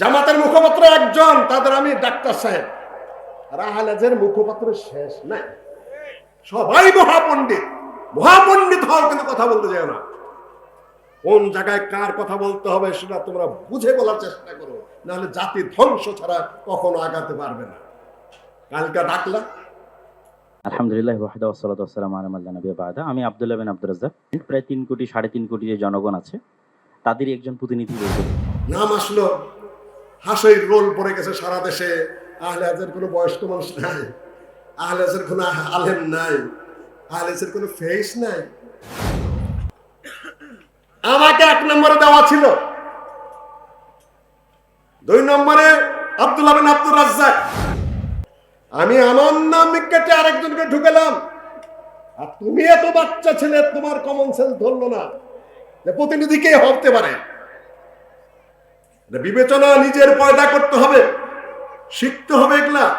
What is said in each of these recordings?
জামাতের মুখপাত্র একজন তাদের আমি ডাক্তার সাহেব। আর আহলাজের মুখপাত্র শেষ নাই সবাই মহাপণ্ডিত। মহাপণ্ডিত হও কিন্তু কথা বলতে যায় না। কোন জায়গায় কার কথা বলতে হবে সেটা তোমরা বুঝে বলার চেষ্টা করো। নাহলে জাতি ধ্বংস ছাড়া কখনো আগাতে পারবে না। কালকা ডাকলা আলহামদুলিল্লাহ ওয়াহদা মান বা'দা। আমি আব্দুল্লাহ বিন আব্দুর রাজ্জাক। প্রায় তিন কোটি সাড়ে তিন কোটি যে জনগণ আছে তাদেরই একজন প্রতিনিধি নাম আসলো হাসের রোল পড়ে গেছে সারা দেশে। আহলে হাজের কোনো বয়স্ক মানুষ নাই। আহলে হাজের কোনো আলেম নাই। আহলে হাজের কোনো ফেস নাই। আমাকে এক নম্বরে দেওয়া ছিল। দুই নম্বরে আব্দুল্লাহ বিন আব্দুর রাজ্জাক। আমি আমার নাম কেটে আরেকজনকে ঢুকেলাম। আর তুমি এত বাচ্চা ছেলে, তোমার কমন সেন্স ধরলো না। যে প্রতিনিধি কে হতে পারে? বিবেচনা নিজের পয়দা করতে হবে। শিখতে হবে এগুলা।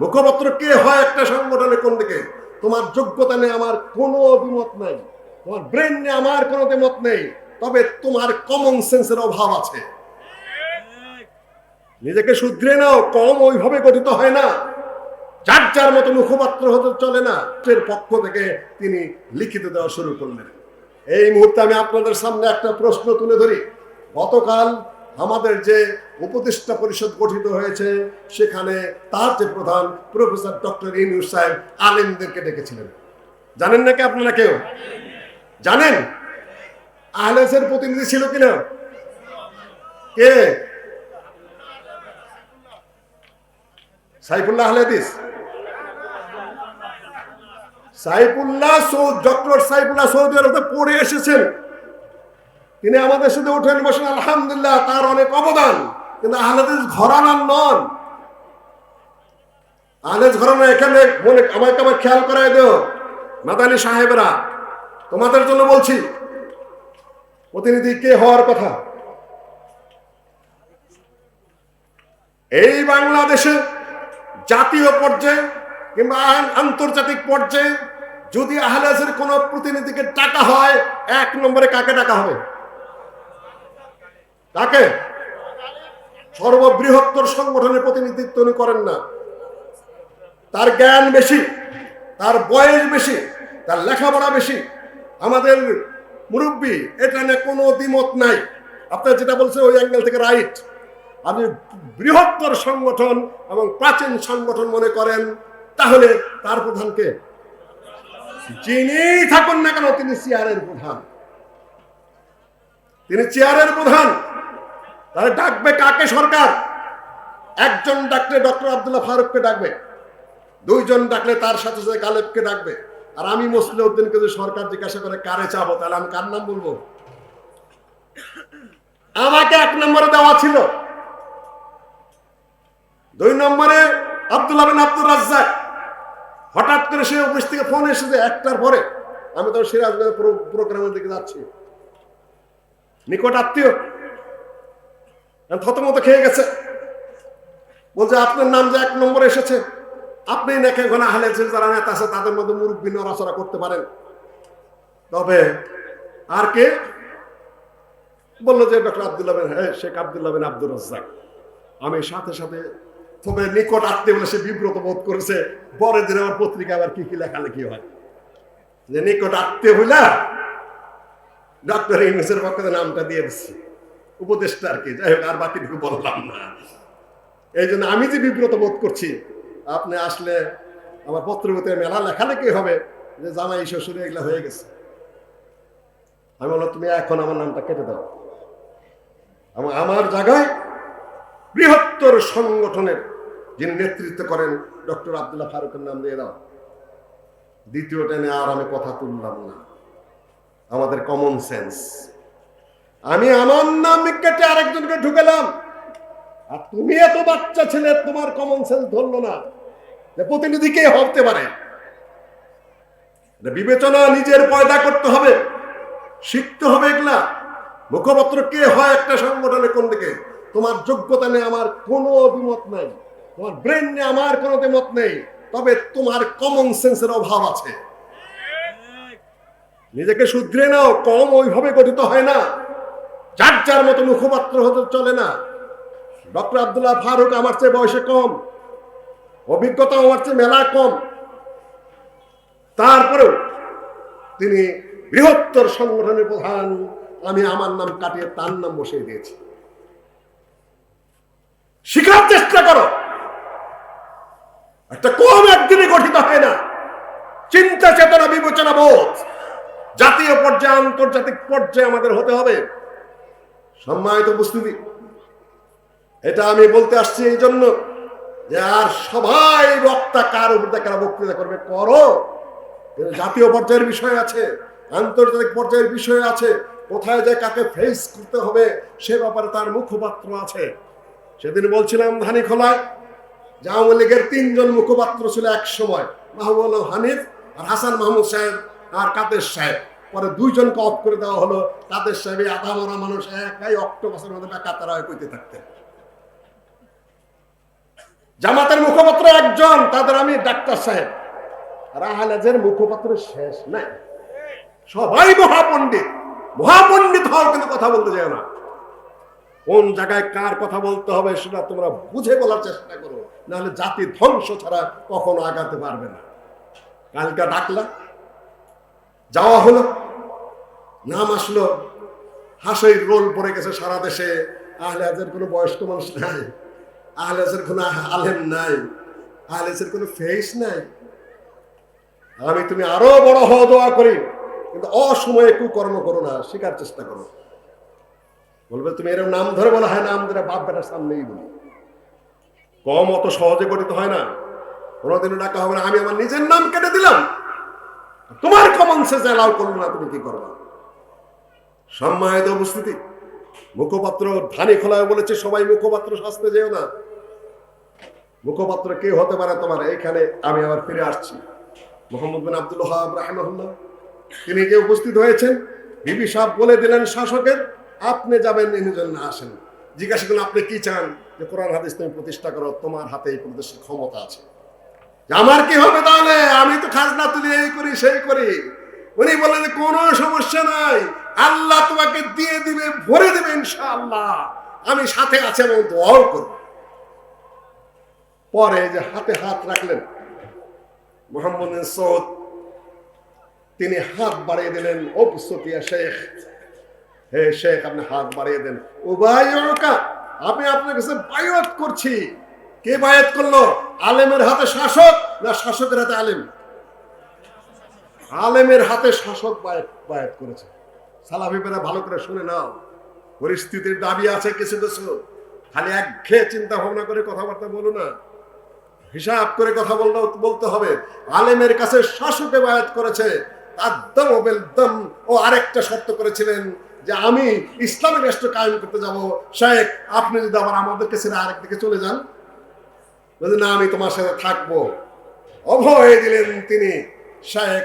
মুখপত্র কে হয় একটা সংগঠনে কোন দিকে? তোমার যোগ্যতা নেই, আমার কোনো অভিমত নাই। তোমার ব্রেন নিয়ে আমার কোনো অভিমত নেই। তবে তোমার কমন সেন্সের অভাব আছে। নিজেকে শুধরে নাও, কম ওইভাবে গঠিত হয় না। যার যার মতো মুখপাত্র হতে চলে না, এর পক্ষ থেকে তিনি লিখিত দেওয়া শুরু করলেন। এই মুহূর্তে আমি আপনাদের সামনে একটা প্রশ্ন তুলে ধরি। গতকাল আমাদের যে উপদেষ্টা পরিষদ গঠিত হয়েছে, সেখানে তার যে প্রধান প্রফেসর ডক্টর ইনুস সাহেব আলেমদেরকে ডেকেছিলেন। জানেন নাকি আপনারা কেউ? জানেন? আহলেসের প্রতিনিধি ছিল কিনা? কে? সাইফুল্লাহ আহলেদিস সাইফুল্লাহ সৌদ, ডক্টর সাইফুল্লাহ সৌদি আরবে পড়ে এসেছেন। তিনি আমাদের সাথে উঠেন বসেন, আলহামদুলিল্লাহ, তার অনেক অবদান। কিন্তু আহলেদিস ঘরানার নন। আহলেদ ঘরানা এখানে মনে আমাকে আমার খেয়াল করাই দিও, মাদানী সাহেবরা। তোমাদের জন্য বলছি, প্রতিনিধি কে হওয়ার কথা? এই বাংলাদেশে জাতীয় পর্যায়ে কিংবা আন্তর্জাতিক পর্যায়ে যদি আহলাসের কোন প্রতিনিধিকে টাকা হয়, এক নম্বরে কাকে টাকা হবে? কাকে? সর্ববৃহত্তর সংগঠনের প্রতিনিধিত্ব উনি করেন না। তার জ্ঞান বেশি, তার বয়স বেশি, তার লেখাপড়া বেশি। আমাদের মুরব্বী, এটা নিয়ে কোনো দ্বিমত নাই। আপনার যেটা বলছে ওই অ্যাঙ্গেল থেকে রাইট। আপনি বৃহত্তর সংগঠন এবং প্রাচীন সংগঠন মনে করেন, তাহলে তার প্রধানকে যিনি থাকুন না কেন, তিনি চেয়ারের প্রধান। তিনি চেয়ারের প্রধান। তাহলে ডাকবে কাকে সরকার? একজন ডাকলে ডক্টর আব্দুল্লাহ ফারুককে ডাকবে। দুইজন ডাকলে তার সাথে সাথে গালেবকে ডাকবে। আর আমি মুসলিম উদ্দিনকে যদি সরকার জিজ্ঞাসা করে, কারে চাবো? তাহলে আমি কার নাম বলব? আমাকে এক নম্বরে দেওয়া ছিল। দুই নম্বরে আব্দুল্লাহ বিন আব্দুর রাজ্জাক। হঠাৎ করে সে অফিস থেকে ফোন এসেছে একটার পরে। আমি তো সিরাজগঞ্জ প্রোগ্রামের দিকে যাচ্ছি। নিকট আত্মীয়। থতমত খেয়ে গেছে। বলছে, আপনার নাম যে এক নম্বরে এসেছে। আপনি নাকি ওখানে আহলে যারা নেতা আছে, তাদের মধ্যে মুরব্বী নড়াচড়া করতে পারেন। তবে আর কে? বলল যে, ডক্টর আব্দুল্লাহ বিন হ্যাঁ শেখ আব্দুল্লাহ বিন আব্দুর রাজ্জাক। আমি সাথে সাথে তবে নিকট আত্মীয় বলে সে বিব্রত বোধ করেছে। পরের দিন আমার পত্রিকা আবার কি কি লেখালেখি হয়। যে নিকট আত্মীয় হইলা, ডক্টর ইউনুসের পক্ষে নামটা দিয়ে দিচ্ছি। উপদেশটা আর কি। যাই হোক, আর বাকিটুকু বললাম না। এই জন্য আমি যে বিব্রত বোধ করছি, আপনি আসলে আমার পত্রপত্রে মেলা লেখালেখি হবে যে জামাই, শ্বশুরে, এগুলা হয়ে গেছে। আমি বললাম, তুমি এখন আমার নামটা কেটে দাও। আমার আমার জায়গায় বৃহত্তর সংগঠনের যিনি নেতৃত্ব করেন, ডক্টর আব্দুল্লাহ ফারুকের নাম দিয়ে দাও। দ্বিতীয়টা নিয়ে আর আমি কথা তুললাম না। আমাদের কমন সেন্স আমি আমার নাম কেটে আরেকজনকে ঢুকেলাম। আর তুমি এত বাচ্চা ছেলে, তোমার কমন সেন্স ধরলো না। যে প্রতিনিধি কে হতে পারে? বিবেচনা নিজের পয়দা করতে হবে। শিখতে হবে এগুলা। মুখপত্র কে হয় একটা সংগঠনে কোন দিকে? তোমার যোগ্যতা নেই আমার কোনো অভিমত নাই। তোমার ব্রেন নিয়ে আমার কোনো অভিমত নেই। তবে তোমার কমন সেন্সের অভাব আছে। নিজেকে শুধরে নাও। কম ওইভাবে গঠিত হয় না। যার যার মতো মুখপাত্র হতে চলে না। ডক্টর আব্দুল্লাহ ফারুক আমার চেয়ে বয়সে কম অভিজ্ঞতা আমার চেয়ে মেলা কম। তারপরেও তিনি বৃহত্তর সংগঠনের প্রধান, আমি আমার নাম কাটিয়ে তার নাম বসিয়ে দিয়েছি। শিখার চেষ্টা করো। একটা কম একদিনে গঠিত হয় না। চিন্তা চেতনা বিবেচনা বোধ জাতীয় পর্যায়ে, আন্তর্জাতিক পর্যায়ে আমাদের হতে হবে। সম্মানিত উপস্থিতি, এটা আমি বলতে আসছি এই জন্য যে আর সবাই বক্তা কার উপর কারা বক্তৃতা করবে? করো। জাতীয় পর্যায়ের বিষয় আছে, আন্তর্জাতিক পর্যায়ের বিষয় আছে, কোথায় যে কাকে ফেস করতে হবে সে ব্যাপারে তার মুখপাত্র আছে। সেদিন বলছিলাম ধানি খোলায় যে আওয়ামী লীগের তিনজন মুখপাত্র ছিল এক সময় মাহবুল হানিফ আর হাসান মাহমুদ সাহেব আর কাদের সাহেব। পরে দুইজনকে অফ করে দেওয়া হলো। কাদের সাহেব আধা মরা মানুষ একাই অক্টোপাসের মধ্যে কাতারা হয়ে কইতে থাকতেন জামাতের মুখপাত্র একজন, তাদের আমি ডাক্তার সাহেব। আর আহলাজের মুখপাত্র শেষ নাই। সবাই মহাপণ্ডিত। মহাপণ্ডিত হওয়ার কিন্তু কথা বলতে যায় না। কোন জায়গায় কার কথা বলতে হবে সেটা তোমরা বুঝে বলার চেষ্টা করো। নাহলে জাতি ধ্বংস ছাড়া কখনো আগাতে পারবে না। কালকে ডাকলা যাওয়া হলো। নাম আসলো, হাসের রোল পড়ে গেছে সারা দেশে। আহলেজের কোনো বয়স্ক মানুষ নাই। আহলেজের কোনো আলেম নাই। আহলেজের কোনো ফেস নাই। আমি তুমি আরও বড় হওয়া দোয়া করি, কিন্তু অসময়ে কুকর্ম করো না শেখার চেষ্টা করো। বলবে, তুমি এরকম নাম ধরে বলা হয় নাম ধরে বাপ বেটার সামনেই বলি। কম অত সহজে গঠিত হয় না। কোনোদিনও ডাকা হবে না। আমি আমার নিজের নাম কেটে দিলাম। তোমার কমন সেন্স করল না, তুমি কি করবা? সম্মানিত উপস্থিতি, মুখপাত্র ধানি খোলায় বলেছে, সবাই মুখপাত্র শাস্তে যেও না। মুখপাত্র কে হতে পারে তোমার? এইখানে আমি আবার ফিরে আসছি। মোহাম্মদ বিন আব্দুল হাব রাহমাহুল্লাহ, তিনি যে উপস্থিত হয়েছেন? বিবি সাহেব বলে দিলেন শাসকের, আপনি যাবেন, ইনি জন্য আসেন। জিজ্ঞাসা করলেন, আপনি কি চান? যে কোরআন হাদিস তুমি প্রতিষ্ঠা করো, তোমার হাতে এই প্রদেশের ক্ষমতা আছে। আমার কি হবে তাহলে? আমি তো খাজনা তুলি, এই করি, সেই করি। উনি বললেন, কোনো সমস্যা নাই। আল্লাহ তোমাকে দিয়ে দিবে, ভরে দেবে ইনশাআল্লাহ। আমি সাথে আছে এবং দোয়াও করব। পরে যে হাতে হাত রাখলেন, মোহাম্মদ সৌদ, তিনি হাত বাড়িয়ে দিলেন ওপসতিয়া শেখ, হে শেখ, আপনি হাত বাড়িয়ে দেন। উবায়কা আমি আপনার কাছে বায়াত করছি। কে বায়াত করল? আলেমের হাতে শাসক না শাসকের হাতে আলেম? আলেমের হাতে শাসক বায়াত করেছে। সালাফিপেরা ভালো করে শুনে নাও। পরিস্থিতির দাবি আছে কিছু কিছু। খালি এক খেয়ে চিন্তা ভাবনা করে কথাবার্তা বলো না। হিসাব করে কথা বললেও বলতে হবে। আলেমের কাছে শাসকে বায়াত করেছে। একদম বেলদম ও আরেকটা শর্ত করেছিলেন যে আমি ইসলামিক রাষ্ট্র কায়েম করতে যাব। শেখ, আপনি যদি আবার আমাদের ছেড়ে আরেক দিকে চলে যান বলছে না, আমি তোমার সাথে থাকব। অভয় দিলেন তিনি। শেখ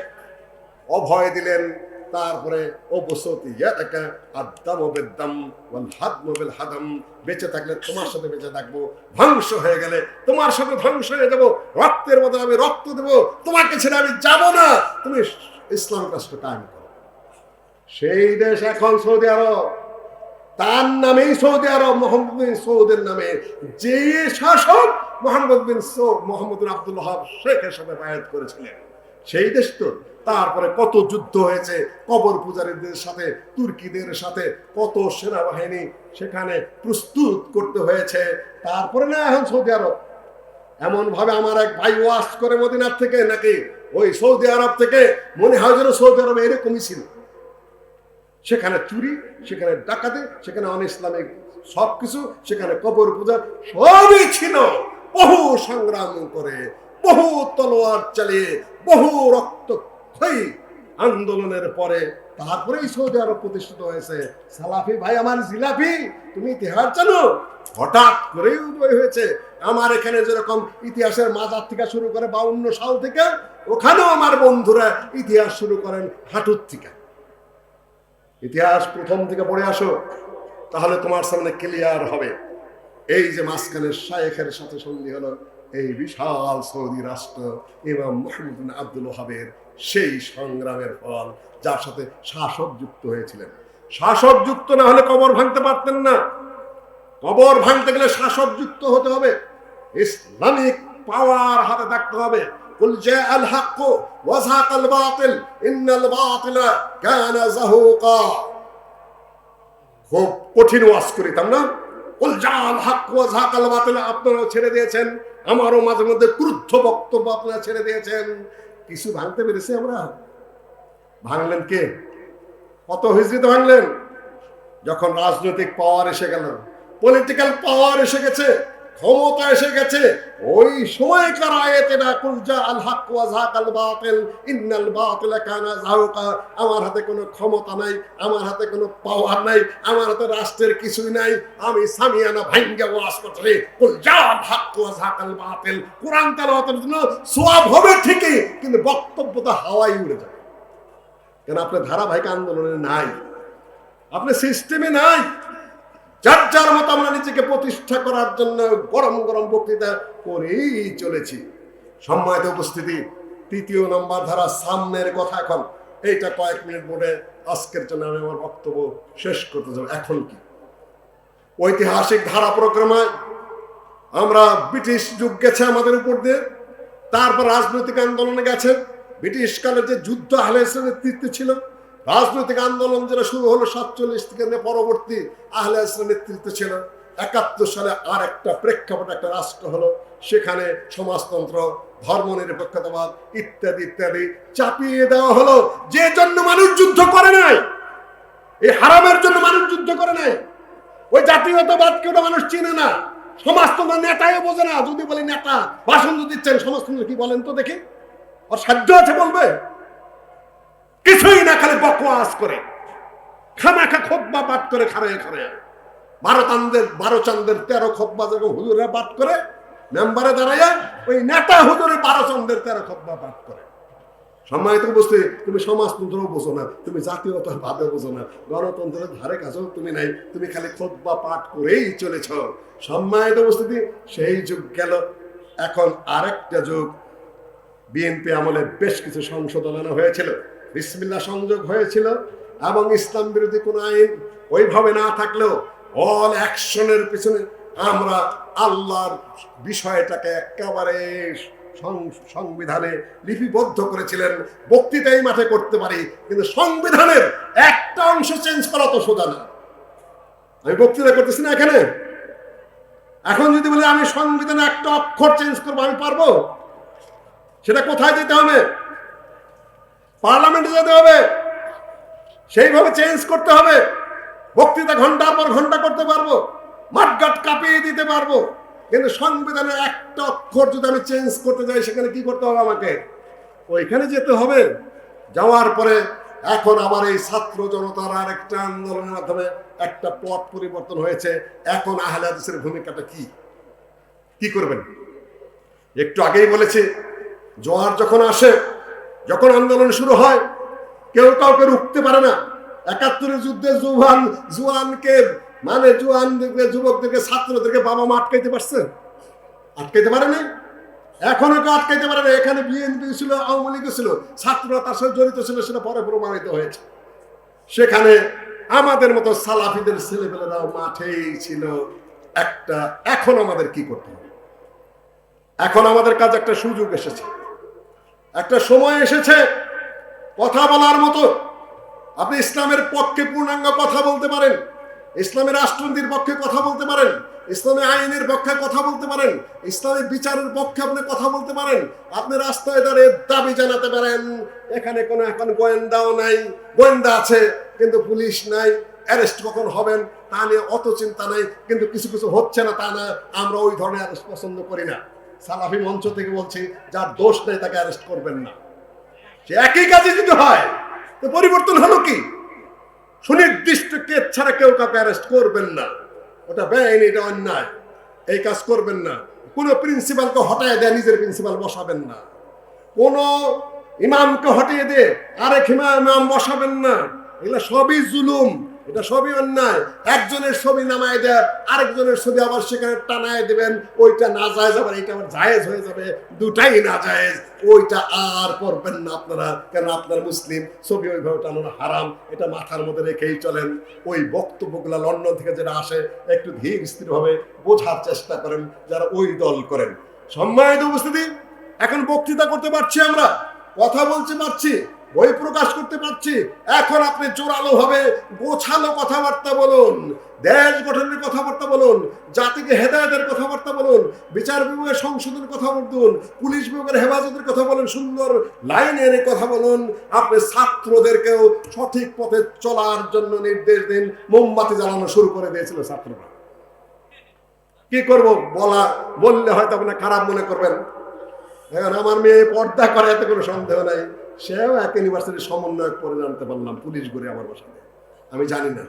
অভয় দিলেন। তারপরে অবসতি ইয়াতাকা আদাম বেদাম ওয়াল হাদম হাদাম বেঁচে থাকলে তোমার সাথে বেঁচে থাকব, ধ্বংস হয়ে গেলে তোমার সাথে ধ্বংস হয়ে যাব, রক্তের বদলে আমি রক্ত দেব, তোমাকে ছেড়ে আমি যাব না। তুমি ইসলামিক রাষ্ট্র কায়েম করো। সেই দেশ এখন সৌদি আরব। তার নামেই সৌদি আরব, মোহাম্মদ বিন সৌদের নামে। যে শাসক Mohammad bin Saud, Mohammad Abdul Wahab শেখের সাথে বায়াত করেছিলেন। সেই দেশ তো, তারপরে কত যুদ্ধ হয়েছে, কবর পূজারীদের সাথে, তুর্কিদের সাথে, কত সেনাবাহিনী সেখানে প্রস্তুত করতে হয়েছে। তারপরে না, এখন সৌদি আরব। এমন ভাবে আমার এক ভাই ওয়াশ করে মদিনার থেকে, নাকি ওই সৌদি আরব থেকে, মনে হয় যেন সৌদি আরব এরকমই ছিল। সেখানে চুরি, সেখানে ডাকাতি, সেখানে অন ইসলামিক সবকিছু সেখানে কবর, পূজা, সবই ছিল। বহু সংগ্রাম করে, বহু তলোয়ার চালিয়ে, বহু রক্ত আন্দোলনের পরে তারপরেই সৌদি আরব প্রতিষ্ঠিত হয়েছে। সালাফি, ভাই আমার জিলাফি তুমি ইতিহাস জানো? হঠাৎ করেই উদয় হয়েছে। আমার এখানে যেরকম ইতিহাসের মাজার থেকে শুরু করে বাউন্ন সাল থেকে, ওখানেও আমার বন্ধুরা ইতিহাস শুরু করেন হাঁটুর থেকে। ইতিহাস প্রথম থেকে পড়ে আসো, তাহলে তোমার সামনে ক্লিয়ার হবে। এই যে মাঝখানে শায়েখের সাথে সন্ধি হলো এই বিশাল সৌদি রাষ্ট্র, ইমাম মোহাম্মদ আব্দুল হাবের সেই সংগ্রামের ফল, যার সাথে শাসক যুক্ত হয়েছিলেন। শাসক যুক্ত না হলে কবর ভাঙতে পারতেন না। কবর ভাঙতে গেলে শাসক যুক্ত হতে হবে। ইসলামিক পাওয়ার হাতে থাকতে হবে। قل جاء الحق وزهق الباطل إن الباطل كان زهوقا খুব কঠিন ওয়াজ করি তাম না কুল জাল হাক ওয়া জাকাল বাতিল আপনারাও ছেড়ে দিয়েছেন আমারও মাঝে মধ্যে ক্রুদ্ধ বক্তব্য আপনারা ছেড়ে দিয়েছেন কিছু ভাঙতে পেরেছি আমরা ভাঙলেন কে কত হিজড়িতে ভাঙলেন যখন রাজনৈতিক পাওয়ার এসে গেল পলিটিক্যাল পাওয়ার এসে গেছে ক্ষমতা এসে গেছে। ওই সময়কার আয়াতে না, কুল জা আল হক ওয়া বাতিল, ইন্নাল বাতিল কানা যাহুকা আমার হাতে কোনো ক্ষমতা নাই, আমার হাতে কোনো পাওয়ার নাই, আমার হাতে রাষ্ট্রের কিছুই নাই। আমি সামিয়ানা ভাঙ্গা ওয়াজ করতে কুল জা আল হক ওয়া বাতিল। কোরআন তেলাওয়াতের জন্য সওয়াব হবে ঠিকই, কিন্তু বক্তব্য তো হাওয়ায় উড়ে যাবে। কেন আপনার ধারাবাহিক আন্দোলনে নাই? আপনার সিস্টেমে নাই? যার যার মতো আমরা নিজেকে প্রতিষ্ঠা করার জন্য গরম গরম বক্তৃতা করেই চলেছি। সম্মানিত উপস্থিতি, তৃতীয় নম্বর ধারা সামনের কথা এখন। এইটা কয়েক মিনিট বলে আজকের জন্য আমি আমার বক্তব্য শেষ করতে যাব। এখন কি? ঐতিহাসিক ধারা প্রক্রমায় আমরা ব্রিটিশ যুগ গেছে আমাদের উপর দিয়ে, তারপর রাজনৈতিক আন্দোলনে গেছে। ব্রিটিশ কালের যে যুদ্ধ আহলেসের নেতৃত্বে ছিল রাজনৈতিক আন্দোলন যেটা শুরু হলো সাতচল্লিশ থেকে পরবর্তী আহলে ইসলামের নেতৃত্ব ছিল, একাত্তর সালে আর একটা প্রেক্ষাপট একটা রাষ্ট্র হলো, সেখানে সমাজতন্ত্র, ধর্ম নিরপেক্ষতাবাদ ইত্যাদি ইত্যাদি চাপিয়ে দেওয়া হলো। যে জন্য মানুষ যুদ্ধ করে নাই, এই হারামের জন্য মানুষ যুদ্ধ করে নাই, ওই জাতীয়তাবাদকে ওটা মানুষ চিনে না সমাজতন্ত্র নেতাই বোঝে না। যদি বলি নেতা, ভাষণ যদি দিচ্ছেন সমাজতন্ত্র কি বলেন তো দেখি। ওর সাধ্য আছে বলবে? কিছুই না, খালি বকওয়াস করে। খামাখা খোব্বা পাঠ করে খারে খারে বারো চান্দের বারো চান্দের তেরো খোব্বা যেরকম হুজুরা পাঠ করে, মেম্বারে দাঁড়াইয়া ওই নেতা হুজুরে বারো চান্দের তেরো খোব্বা পাঠ করে। সম্মানিত বুঝতে তুমি সমাজতন্ত্র বোঝো না, তুমি জাতীয়তা ভাবে বোঝো না। গণতন্ত্রের ধারে কাছেও তুমি নাই, তুমি খালি খোদ্া পাঠ করেই চলেছ। সম্মানিত উপস্থিতি, সেই যুগ গেল। এখন আরেকটা যুগ। বিএনপি আমলে বেশ কিছু সংশোধন হয়েছিল। বিসমিল্লা সংযোগ হয়েছিল এবং ইসলাম বিরোধী কোন আইন ওইভাবে না থাকলেও অল অ্যাকশনের পিছনে আমরা আল্লাহর বিষয়টাকে একেবারে সংবিধানে লিপিবদ্ধ করেছিলেন। বক্তৃতাই মাঠে করতে পারি, কিন্তু সংবিধানের একটা অংশ চেঞ্জ করা তো সোজা না। আমি বক্তৃতা করতেছি না এখানে? এখন যদি বলি আমি সংবিধানে একটা অক্ষর চেঞ্জ করব, আমি পারব? সেটা কোথায় যেতে হবে? পার্লামেন্টে যেতে হবে। সেইভাবে চেঞ্জ করতে হবে। বক্তৃতা ঘণ্টার পর ঘণ্টা করতে পারব। মাঠঘাট কাঁপিয়ে দিতে পারব। কিন্তু সংবিধানের একটা অক্ষর যদি আমি চেঞ্জ করতে যাই, সেখানে কি করতে হবে আমাকে? ওইখানে যেতে হবে। যাওয়ার পরে এখন আবার এই ছাত্র জনতার আর একটা আন্দোলনের মাধ্যমে একটা পথ পরিবর্তন হয়েছে। এখন আহলে ভূমিকাটা কি? কি করবেন? একটু আগেই বলেছি, জোয়ার যখন আসে যখন আন্দোলন শুরু হয়, কেউ কাউকে রুখতে পারে না। একাত্তরের যুদ্ধে জুয়ান, জুয়ানকে মানে জুয়ানদেরকে, যুবকদেরকে, ছাত্রদেরকে বাবা মা আটকাইতে পারছে? আটকাইতে পারে না এখনও কেউ আটকাইতে পারে না। এখানে বিএনপি ছিল, আওয়ামী লীগ ছিল, ছাত্ররা তার সাথে জড়িত ছিল, সেটা পরে প্রমাণিত হয়েছে। সেখানে আমাদের মতো সালাফিদের ছেলেপেলেরাও মাঠেই ছিল। একটা, এখন আমাদের কি করতে হবে? এখন আমাদের কাছে একটা সুযোগ এসেছে। একটা সময় এসেছে, কথা বলার মতো। আপনি ইসলামের পক্ষে পূর্ণাঙ্গ কথা বলতে পারেন ইসলামের রাষ্ট্রনীতির পক্ষে কথা বলতে পারেন, ইসলামী আইনের পক্ষে কথা বলতে পারেন, ইসলামী বিচারের পক্ষে আপনি কথা বলতে পারেন, আপনি রাস্তায় দাঁড়িয়ে দাবি জানাতে পারেন, এখানে কোনো এখন গোয়েন্দাও নাই, গোয়েন্দা আছে, কিন্তু পুলিশ নাই, অ্যারেস্ট কখন হবেন, তা নিয়ে অত চিন্তা নাই, কিন্তু কিছু কিছু হচ্ছে না, তা না, আমরা ওই ধরনের অ্যারেস্ট পছন্দ করি না। সালাফি মঞ্চ থেকে বলছি, যার দোষ নেই তাকে অ্যারেস্ট করবেন না। সে একই কাজে যদি হয়, তো পরিবর্তন হলো কি? সুনির্দিষ্ট কেস ছাড়া কেউ কাউকে অ্যারেস্ট করবেন না। ওটা বেআইনি, এটা অন্যায়। এই কাজ করবেন না। কোনো প্রিন্সিপালকে হটায় দেয়, নিজের প্রিন্সিপাল বসাবেন না। কোনো ইমামকে হটিয়ে দিয়ে আরেক ইমাম বসাবেন না। এগুলো সবই জুলুম। এটা সবই অন্যায়। একজনের ছবি নামায় দেয় আরেকজনের ছবি আবার সেখানে টানায় দেবেন, ওইটা না জায়েজ আবার এটা আবার জায়েজ হয়ে যাবে, দুটাই না জায়েজ। ওইটা আর করবেন না আপনারা কেন আপনার মুসলিম, ছবি ওইভাবে টানানো হারাম, এটা মাথার মধ্যে রেখেই চলেন। ওই বক্তব্যগুলো লন্ডন থেকে যেটা আসে, একটু ধীর স্থিরভাবে বোঝার চেষ্টা করেন, যারা ওই দল করেন। সম্মানিত উপস্থিতি, এখন বক্তৃতা করতে পারছি আমরা, কথা বলতে পারছি। বই প্রকাশ করতে পারছি। এখন আপনি জোরালো ভাবে গোছালো কথাবার্তা বলুন, দেশ গঠনের কথাবার্তা বলুন, জাতিকে হেদায়তের কথাবার্তা বলুন, বিচার বিভাগের সংশোধনের কথা বলুন, পুলিশ বিভাগের হেফাজতের কথা বলুন, সুন্দর লাইন এনে কথা বলুন, আপনি ছাত্রদেরকেও সঠিক পথে চলার জন্য নির্দেশ দিন। মোমবাতি জ্বালানো শুরু করে দিয়েছিল ছাত্ররা। কি করব? বলা, বললে হয়তো আপনি খারাপ মনে করবেন। এখন আমার মেয়ে পর্দা করে, এতে কোনো সন্দেহ নাই। সেও এক ইউনিভার্সিটির সমন্বয়ক করে জানতে পারলাম, পুলিশ ঘুরে আমার বাসায়। আমি জানি না।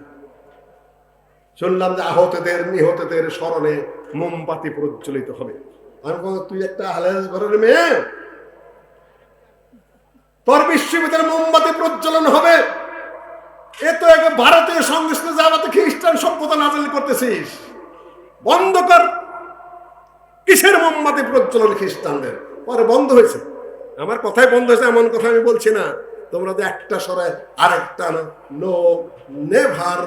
শুনলাম যে আহতদের, নিহতদের স্মরণে মোমবাতি প্রজ্বলিত হবে। আমি তুই একটা আহলেজ ঘরের মেয়ে? তোর বিশ্ববিদ্যালয়ে মোমবাতি প্রজ্বলন হবে? এ তো এক ভারতীয় সংস্কৃতি যাওয়াতে খ্রিস্টান সভ্যতা নাজিল করতেছিস। বন্ধ কর। কিসের মোমবাতি প্রজ্বলন খ্রিস্টানদের? পরে বন্ধ হয়েছে। আমার কথাই বন্ধ হয়েছে, এমন কথা আমি বলছি না। তোমরা তো একটা সরায় আরেকটা না নো নেভার,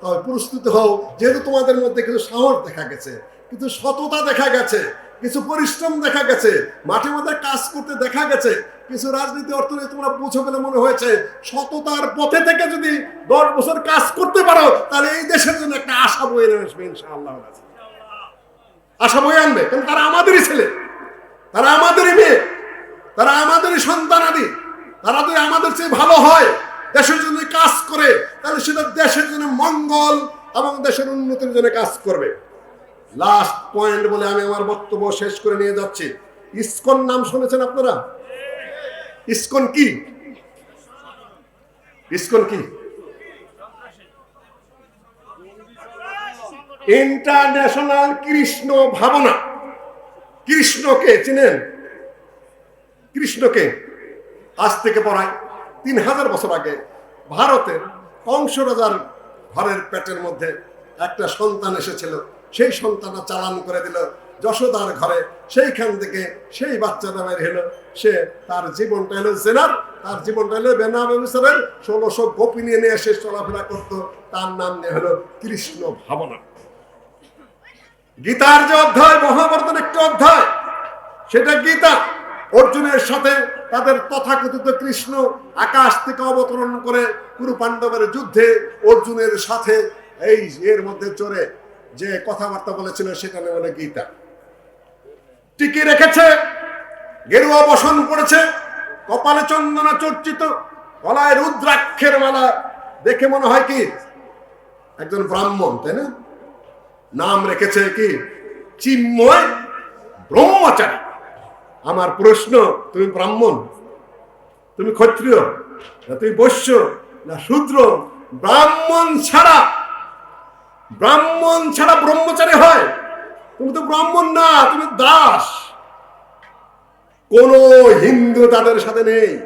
তবে প্রস্তুত হও। যেহেতু তোমাদের মধ্যে কিছু সাহস দেখা গেছে, কিছু সততা দেখা গেছে, কিছু পরিশ্রম দেখা গেছে, মাঠে মধ্যে কাজ করতে দেখা গেছে, কিছু রাজনীতি, অর্থনীতি তোমরা বুঝো বলে মনে হয়েছে, সততার পথে থেকে যদি দশ বছর কাজ করতে পারো, তাহলে এই দেশের জন্য একটা আশা বয়ে আসবে ইনশাআল্লাহ। আশা বয়ে আনবে, কারণ তারা আমাদেরই ছেলে, তারা আমাদেরই মেয়ে। তারা আমাদেরই সন্তানাদি তারা যদি আমাদের চেয়ে ভালো হয়, দেশের জন্য কাজ করে, তাহলে সেটা দেশের জন্য মঙ্গল এবং দেশের উন্নতির জন্য কাজ করবে। লাস্ট পয়েন্ট বলে আমি আমার বক্তব্য শেষ করে নিয়ে যাচ্ছি। ইসকন নাম শুনেছেন আপনারা? ইসকন কি? ইসকন কি? ইন্টারন্যাশনাল কৃষ্ণ ভাবনা। কৃষ্ণকে চিনেন? কৃষ্ণকে আজ থেকে পড়ায় তিন হাজার বছর আগে ভারতের কংস রাজার ঘরের পেটের মধ্যে একটা সন্তান এসেছিল। সেই সন্তান চালান করে দিল যশোদার ঘরে। সেইখান থেকে সেই বাচ্চাটা বের হলো। সে তার জীবনটা এলো জেনার, তার জীবনটা এলো বেনা ব্যবসারের ষোলোশো গোপী নিয়ে নিয়ে সে চলাফেরা করতো। তার নাম নিয়ে হলো কৃষ্ণ ভাবনা। গীতার যে অধ্যায়, মহাভারতের একটি অধ্যায়, সেটা গীতা। অর্জুনের সাথে তাদের তথাকথিত কৃষ্ণ আকাশ থেকে অবতরণ করে কুরু পাণ্ডবের যুদ্ধে অর্জুনের সাথে এই এর মধ্যে চড়ে যে কথাবার্তা বলেছিল সেখানে বলে গীতা। টিকে রেখেছে, গেরুয়া বসন পড়েছে, কপালে চন্দনা চর্চিত, গলায় রুদ্রাক্ষের মালা, দেখে মনে হয় কি? একজন ব্রাহ্মণ, তাই না? নাম রেখেছে কি? চিন্ময় ব্রহ্মচারী। আমার প্রশ্ন, তুমি ব্রাহ্মণ? তুমি ক্ষত্রিয়? না তুমি বৈশ্য? না শূদ্র? ব্রাহ্মণ ছাড়া ব্রাহ্মণ ছাড়া ব্রহ্মচারী হয়? তুমি তো ব্রাহ্মণ না, তুমি দাস। কোন হিন্দু তাদের সাথে নেই।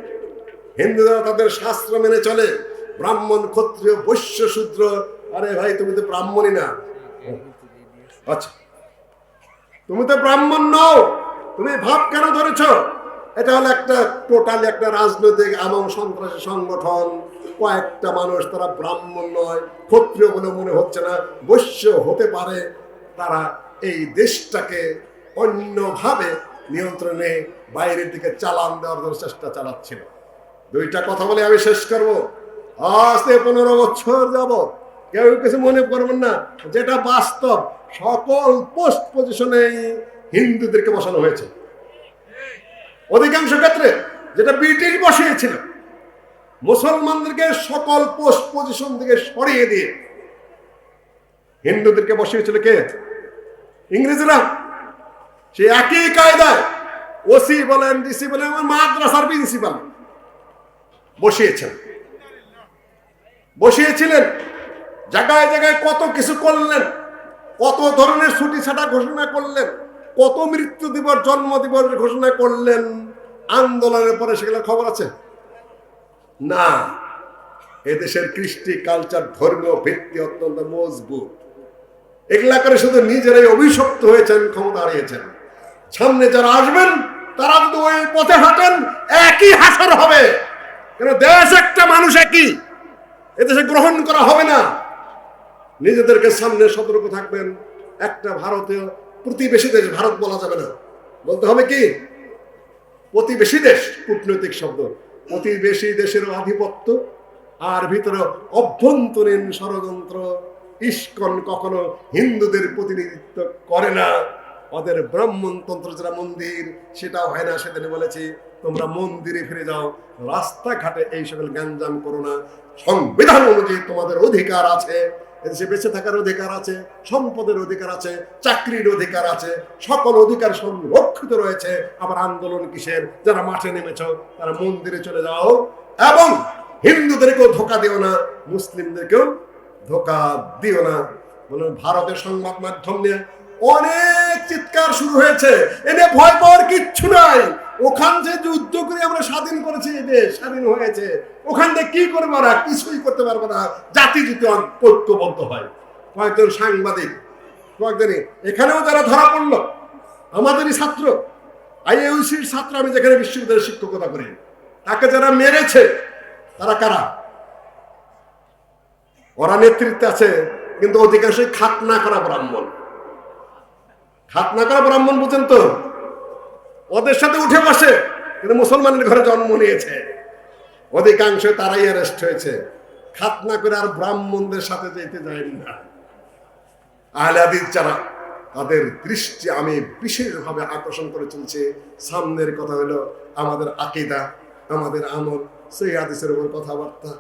হিন্দুরা তাদের শাস্ত্র মেনে চলে। ব্রাহ্মণ, ক্ষত্রিয়, বৈশ্য, শূদ্র। আরে ভাই, তুমি তো ব্রাহ্মণই না। আচ্ছা। তুমি তো ব্রাহ্মণ নও। তুমি ভাব কেন ধরেছ? এটা হলো একটা টোটাল একটা রাজনৈতিক এবং সন্ত্রাসী সংগঠন। কয়েকটা মানুষ তারা ব্রাহ্মণ নয়, ক্ষত্রিয় বলে মনে হচ্ছে না, বৈশ্য হতে পারে। তারা এই দেশটাকে অন্যভাবে নিয়ন্ত্রণে বাইরের দিকে চালান দেওয়ার চেষ্টা চালাচ্ছিল। দুইটা কথা বলে আমি শেষ করব। থেকে পনেরো বছর যাব কেউ কিছু মনে করবেন না, যেটা বাস্তব, সকল পোস্ট পজিশনে হিন্দুদেরকে বসানো হয়েছে। অধিকাংশ ক্ষেত্রে যেটা ব্রিটিশ বসিয়েছিল, মুসলমানদেরকে সকল পোস্ট পজিশন থেকে সরিয়ে দিয়ে হিন্দুদেরকে বসিয়েছিল কে? ইংরেজরা। সে একই কায়দায় ওসি বলেন ডিসি বলেন আমার মাদ্রাসার প্রিন্সিপাল বসিয়েছেন। বসিয়েছিলেন, জায়গায় জায়গায় কত কিছু করলেন, কত ধরনের ছুটি ছাটা ঘোষণা করলেন কত মৃত্যু দিবস, জন্ম দিবস ঘোষণা করলেন? আন্দোলনের পরে সেগুলোর খবর আছে? না। এদেশের কৃষ্টি কালচার ধর্মীয় ভিত্তি অত্যন্ত মজবুত। এগুলা করে শুধু নিজেরাই অভিশপ্ত হয়েছেন, ক্ষমতা হারিয়েছেন। সামনে যারা আসবেন, তারা যদি ওই পথে হাঁটেন, একই হাসর হবে। কেন দেশ একটা মানুষ একই। এদেশে গ্রহণ করা হবে না। নিজেদেরকে সামনে সতর্ক থাকবেন। একটা ভারতীয় প্রতিবেশী দেশ ভারত বলা যাবে না। বলতে হবে কি? প্রতিবেশী দেশ, কূটনৈতিক শব্দ। প্রতিবেশী দেশের আধিপত্য আর ভিতরে অভ্যন্তরীণ ষড়যন্ত্র, ইস্কন কখনো হিন্দুদের প্রতিনিধিত্ব করে না। ওদের ব্রাহ্মণতন্ত্র যেটা মন্দির, সেটাও হয় না সেদিন বলেছি, তোমরা মন্দিরে ফিরে যাও, রাস্তাঘাটে এই সকল গ্যাঞ্জাম করো না। সংবিধান অনুযায়ী তোমাদের অধিকার আছে। এদেশে বেঁচে থাকার অধিকার আছে, সম্পদের অধিকার আছে, চাকরির অধিকার আছে, সকল অধিকার সংরক্ষিত রয়েছে। আবার আন্দোলন কিসের? যারা মাঠে নেমেছ, তারা মন্দিরে চলে যাও। এবং হিন্দুদেরকেও ধোকা দিও না, মুসলিমদেরকেও ধোকা দিও না। বলুন, ভারতের সংবাদ মাধ্যম নিয়ে অনেক চিৎকার শুরু হয়েছে। এনে ভয় পাওয়ার কিচ্ছু নাই। ওখান যে যুদ্ধ করে আমরা স্বাধীন করেছি এই দেশ স্বাধীন হয়েছে। ওখান থেকে কি করব আমরা? কিছুই করতে পারব না। জাতি যদি ঐক্যবদ্ধ হয়। কয়েকজন সাংবাদিক কয়েকদিনই এখানেও যারা ধরা পড়ল, আমাদেরই ছাত্র। আইএউসির ছাত্র আমি যেখানে বিশ্ববিদ্যালয়ে শিক্ষকতা করি। তাকে যারা মেরেছে, তারা কারা? ওরা নেতৃত্বে আছে, কিন্তু অধিকাংশই খাতনা করা ব্রাহ্মণ। খাতনা করা ব্রাহ্মণ বুঝেন তো? ওদের সাথে উঠে বসে, কিন্তু মুসলমানের ঘরে জন্ম নিয়েছে। অধিকাংশ তারাই অ্যারেস্ট হয়েছে। খাতনা করে আর ব্রাহ্মণদের সাথে যেতে যায়নি না। আহলাদিস যারা, তাদের দৃষ্টি আমি বিশেষভাবে আকর্ষণ করে চলছে। সামনের কথা হলো আমাদের আকিদা, আমাদের আমল, সেই হাদিসের উপর কথাবার্তা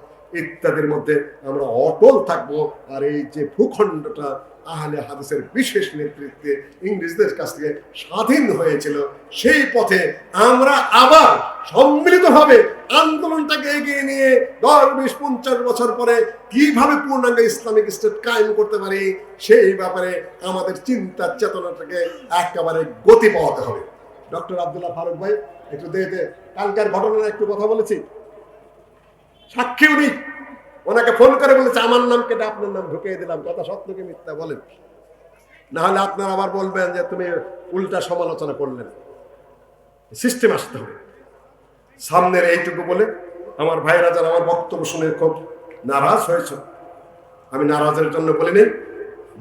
ইত্যাদির মধ্যে আমরা অটল থাকব। আর এই যে ভূখণ্ডটা আহলে হাদিসের বিশেষ নেতৃত্বে ইংরেজদের কাছ থেকে স্বাধীন হয়েছিল। সেই পথে আমরা আবার সম্মিলিতভাবে আন্দোলনটাকে এগিয়ে নিয়ে দশ, বিশ, পঞ্চাশ বছর পরে কীভাবে পূর্ণাঙ্গ ইসলামিক স্টেট কায়েম করতে পারি, সেই ব্যাপারে আমাদের চিন্তা চেতনাটাকে একেবারে গতি পাওয়াতে হবে। ডক্টর আবদুল্লাহ ফারুক ভাই, একটু দেখে কালকার ঘটনা একটু কথা বলেছি। সাক্ষী উনি ওনাকে ফোন করে বলেছে, আমার নাম কেটে আপনার নাম ঢুকিয়ে দিলাম, কথা সত্যকে মিথ্যা বলেন। না হলে আপনারা আবার বলবেন যে, তুমি উল্টা সমালোচনা করলেন সিস্টেম আসতে হবে। সামনের এইটুকু বলে আমার ভাইরা যারা আমার বক্তব্য শুনে খুব নারাজ হয়েছে, আমি নারাজের জন্য বলিনি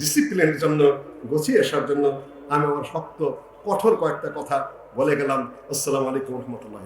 ডিসিপ্লিনের জন্য, গুছিয়ে আসার জন্য আমি আমার শক্ত, কঠোর কয়েকটা কথা বলে গেলাম। আসসালামু আলাইকুম রহমতুল্লাহ